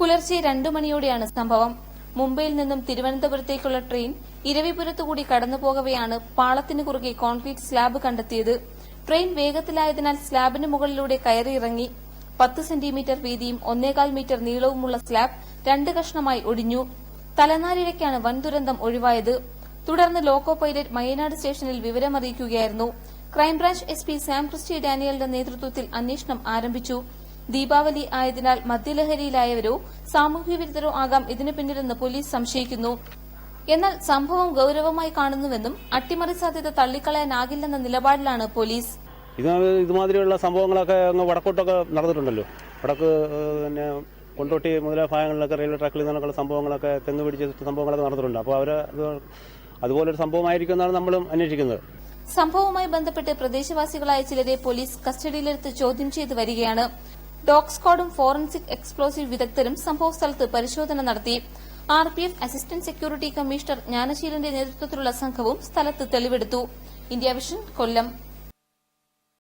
പുലർച്ചെ രണ്ടു മണിയോടെയാണ് സംഭവം. മുംബൈയിൽ നിന്നും തിരുവനന്തപുരത്തേക്കുള്ള ട്രെയിൻ ഇരവിപുരത്തുകൂടി കടന്നുപോകവെയാണ് പാളത്തിന് കുറുകെ കോൺക്രീറ്റ് സ്ലാബ് കണ്ടെത്തിയത്. ട്രെയിൻ വേഗത്തിലായതിനാൽ സ്ലാബിന് മുകളിലൂടെ കയറിയിറങ്ങി. പത്ത് സെന്റിമീറ്റർ വീതിയും ഒന്നേകാൽ മീറ്റർ നീളവുമുള്ള സ്ലാബ് രണ്ട് കഷ്ണമായി ഒടിഞ്ഞു. തലനാരിഴയ്ക്കാണ് വൻ ദുരന്തം ഒഴിവായത്. തുടർന്ന് ലോക്കോ പൈലറ്റ് മയനാട് സ്റ്റേഷനിൽ വിവരമറിയിക്കുകയായിരുന്നു. Crime branch S P Sam Christy ഡാനിയലിന്റെ നേതൃത്വത്തിൽ അന്വേഷണം ആരംഭിച്ചു. ദീപാവലി ആയതിനാൽ മദ്യലഹരിയിലായവരോ സാമൂഹ്യ വിരുദ്ധരോ ആകാം ഇതിനു പിന്നിലെന്ന് പോലീസ് സംശയിക്കുന്നു. എന്നാൽ സംഭവം ഗൌരവമായി കാണുന്നുവെന്നും അട്ടിമറി സാധ്യത തള്ളിക്കളയാനാകില്ലെന്ന നിലപാടിലാണ് പോലീസ്. ഇത് ഇതുമാതിരിയുള്ള സംഭവങ്ങളൊക്കെ അങ്ങ് വടക്കോട്ടൊക്കെ നടന്നിട്ടുണ്ടല്ലോ. വടക്ക് പിന്നെ കൊണ്ടോട്ടി മുതലായ ഭാഗങ്ങളിലൊക്കെ റെയിൽവേ ട്രാക്കിൽ നിന്നൊക്കെയുള്ള സംഭവങ്ങളൊക്കെ തെങ്ങ് പിടിച്ച സംഭവങ്ങളൊക്കെ നടന്നിട്ടുണ്ട്. അപ്പോൾ അവർ അതുപോലൊരു സംഭവമായിരിക്കും എന്നാണ് നമ്മളും അന്വേഷിക്കുന്നത്. സംഭവവുമായി ബന്ധപ്പെട്ട് പ്രദേശവാസികളായ ചിലരെ പോലീസ് കസ്റ്റഡിയിലെടുത്ത് ചോദ്യം ചെയ്തു വരികയാണ്. ഡോഗ് സ്ക്വാഡും ഫോറൻസിക് എക്സ്പ്ലോസീവ് വിദഗ്ധരും സംഭവസ്ഥലത്ത് പരിശോധന നടത്തി. R P F assistant security commissioner ജ്ഞാനശീലന്റെ നേതൃത്വത്തിലുള്ള സംഘവും സ്ഥലത്ത് തെളിവെടുത്തു. India vision Kollam.